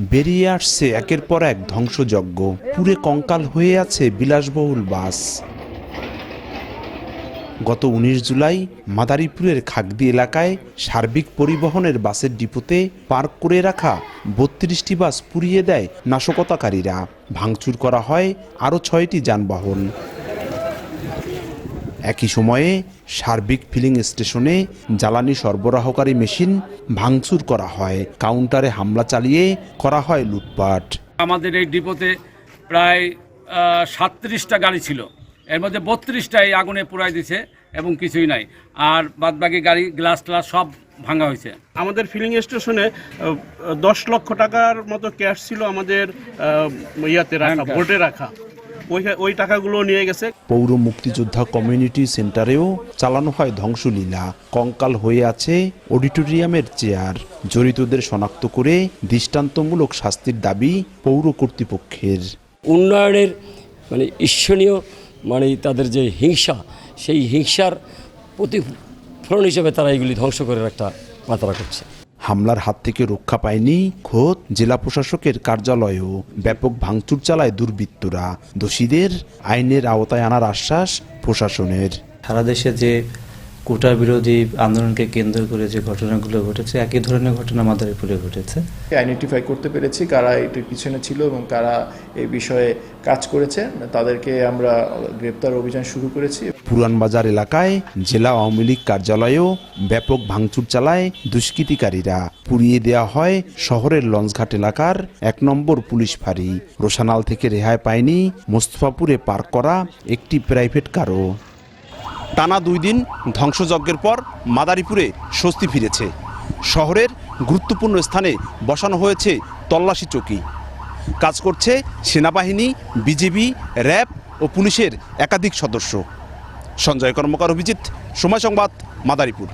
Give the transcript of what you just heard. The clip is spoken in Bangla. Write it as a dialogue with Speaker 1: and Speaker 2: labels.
Speaker 1: বেরিয়ে আসছে একের পর এক ধ্বংসযজ্ঞ। পুরে কঙ্কাল হয়ে আছে বিলাসবহুল বাস। গত উনিশ জুলাই মাদারীপুরের খাগদি এলাকায় সার্বিক পরিবহনের বাসের ডিপোতে পার্ক করে রাখা বত্রিশটি বাস পুড়িয়ে দেয় নাশকতাকারীরা। ভাঙচুর করা হয় আরও ছয়টি যানবাহন। একই সময়ে সার্বিক ফিলিং স্টেশনে জ্বালানি সরবরাহকারী মেশিন ভাঙচুর করা হয়। কাউন্টারে হামলা চালিয়ে করা হয় লুটপাট।
Speaker 2: আমাদের এই ডিপোতে প্রায় সাতত্রিশটা গাড়ি ছিল। এর মধ্যে বত্রিশটা এই আগুনে পুরাই দিছে এবং কিছুই নাই। আর বাদবাকি গাড়ি গ্লাস ট্লাস সব ভাঙা হয়েছে।
Speaker 3: আমাদের ফিলিং স্টেশনে দশ লক্ষ টাকার মতো ক্যাশ ছিল আমাদের ইয়াতে রাখা বোর্ডে রাখা। ওই ওই টাকাগুলো নিয়ে গেছে।
Speaker 1: পৌর মুক্তিযোদ্ধা কমিউনিটি সেন্টারেও চালানো হয় ধ্বংসলীলা। কঙ্কাল হয়ে আছে অডিটোরিয়ামের চেয়ার। জড়িতদের শনাক্ত করে দৃষ্টান্তমূলক শাস্তির দাবি পৌর কর্তৃপক্ষের।
Speaker 4: উন্নয়নের মানে ঈর্ষণীয় মানে তাদের যে হিংসা সেই হিংসার প্রতিফলন হিসেবে তারা এগুলি ধ্বংস করে একটা মাত্রা করছে।
Speaker 1: হামলার হাত থেকে রক্ষা পায়নি খোদ জেলা প্রশাসকের কার্যালয়েও ব্যাপক ভাঙচুর চালায় দুর্বৃত্তরা। দোষীদের আইনের আওতায় আনার আশ্বাস প্রশাসনের।
Speaker 5: সারা দেশে যে কোটা বিরোধী আন্দোলনকে কেন্দ্র করে যে ঘটনাগুলো ঘটেছে একই ধরনের ঘটনা মাদারীপুরে ঘটেছে।
Speaker 6: আইডেন্টিফাই করতে পেরেছি কারা এটির পিছনে ছিল এবং কারা এই বিষয়ে কাজ করেছে তাদেরকে আমরা গ্রেপ্তার অভিযান শুরু করেছি।
Speaker 1: পুরানবাজার এলাকায় জেলা আওয়ামী লীগ কার্যালয়েও ব্যাপক ভাঙচুর চালায় দুষ্কৃতিকারীরা। পুড়িয়ে দেওয়া হয় শহরের লঞ্চঘাট এলাকার এক নম্বর পুলিশ ফাঁড়ি। রোশানাল থেকে রেহাই পায়নি মোস্তফাপুরে পার্ক করা একটি প্রাইভেট কারও। টানা দুই দিন ধ্বংসযজ্ঞের পর মাদারীপুরে স্বস্তি ফিরেছে। শহরের গুরুত্বপূর্ণ স্থানে বসানো হয়েছে তল্লাশি চৌকি। কাজ করছে সেনাবাহিনী, বিজিবি, র্যাব ও পুলিশের একাধিক সদস্য। সঞ্জয় কর্মকার, অভিজিৎ, সময় সংবাদ, মাদারীপুর।